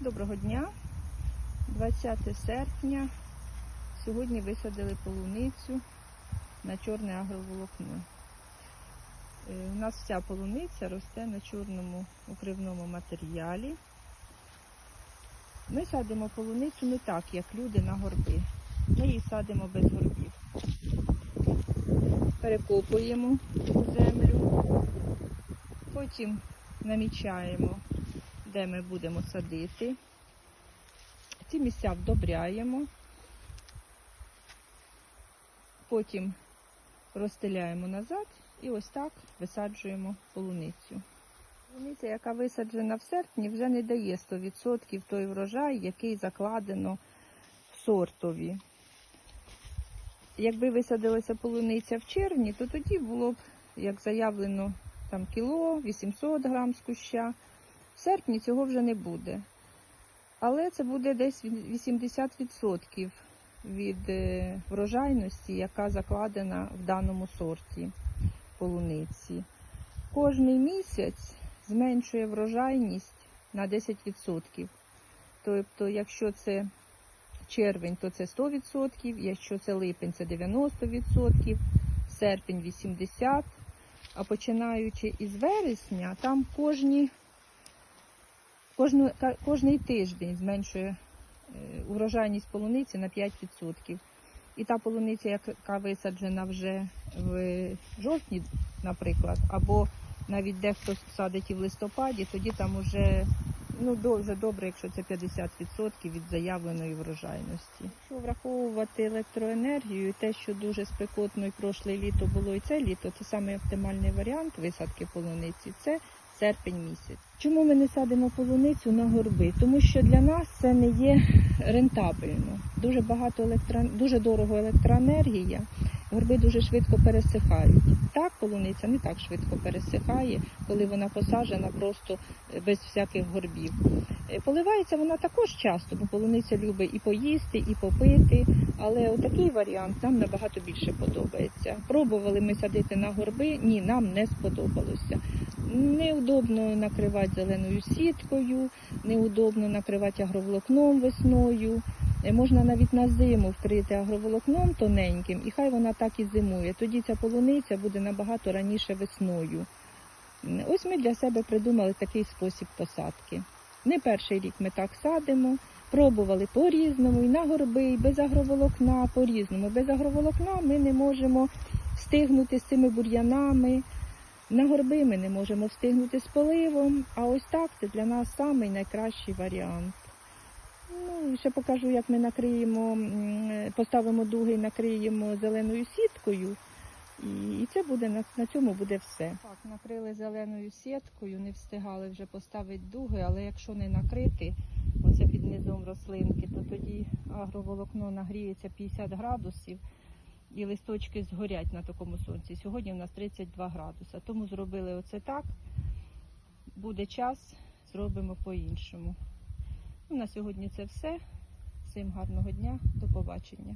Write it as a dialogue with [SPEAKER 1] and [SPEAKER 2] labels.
[SPEAKER 1] Доброго дня, 20 серпня. Сьогодні висадили полуницю на чорне агроволокно. Е, У нас вся полуниця росте на чорному укривному матеріалі. Ми садимо полуницю не так, як люди на горби. Ми її садимо без горбів. Перекопуємо землю, потім намічаємо де ми будемо садити. Ці місця вдобряємо, потім розстеляємо назад і ось так висаджуємо полуницю. Полуниця, яка висаджена в серпні, вже не дає 100% той врожай, який закладено в сортові. Якби висадилася полуниця в червні, то тоді було б, як заявлено, там кіло, 800 грам з куща. Серпні цього вже не буде. Але це буде десь 80% від е, врожайності, яка закладена в даному сорті полуниці. Кожний місяць зменшує врожайність на 10%. Тобто, якщо це червень, то це 100%, якщо це липень, це 90%, серпень 80%, а починаючи із вересня, там кожні Кожну, кожний тиждень зменшує е, урожайність полуниці на 5%. І та полуниця, яка висаджена вже в жовтні, наприклад, або навіть дехто садить і в листопаді, тоді там уже ну, дуже добре, якщо це 50% від заявленої врожайності. Якщо враховувати електроенергію, те, що дуже спекотно і прошле літо було, і це літо, то саме оптимальний варіант висадки полуниці це серпень місяць. Чому ми не садимо полуницю на горби? Тому що для нас це не є рентабельно. Дуже багато електро... дуже дорого електроенергія. Горби дуже швидко пересихають. Так, полуниця не так швидко пересихає, коли вона посаджена просто е, без всяких горбів. Е, Поливається вона також часто, бо полуниця любить і поїсти, і попити. Але отакий варіант нам набагато більше подобається. Пробували ми садити на горби, ні, нам не сподобалося. Неудобно накривати зеленою сіткою, неудобно накривати агроволокном весною. Е, Можна навіть на зиму вкрити агроволокном тоненьким, і хай вона так і зимує. Тоді ця полуниця буде набагато раніше весною. Ось ми для себе придумали такий спосіб посадки. Не перший рік ми так садимо, пробували по-різному, і на горби, і без агроволокна, по-різному. Без агроволокна ми не можемо встигнути з цими бур'янами. На горби ми не можемо встигнути з поливом, а ось так це для нас самий найкращий варіант. Ну, ще покажу, як ми накриємо, поставимо дуги і накриємо зеленою сіткою. І, це буде на, на цьому буде все. Так, накрили зеленою сіткою, не встигали вже поставити дуги, але якщо не накрити, оце під низом рослинки, то тоді агроволокно нагріється 50 градусів і листочки згорять на такому сонці. Сьогодні у нас 32 градуса. Тому зробили оце так. Буде час, зробимо по-іншому. Ну, на сьогодні це все. Всім гарного дня, до побачення.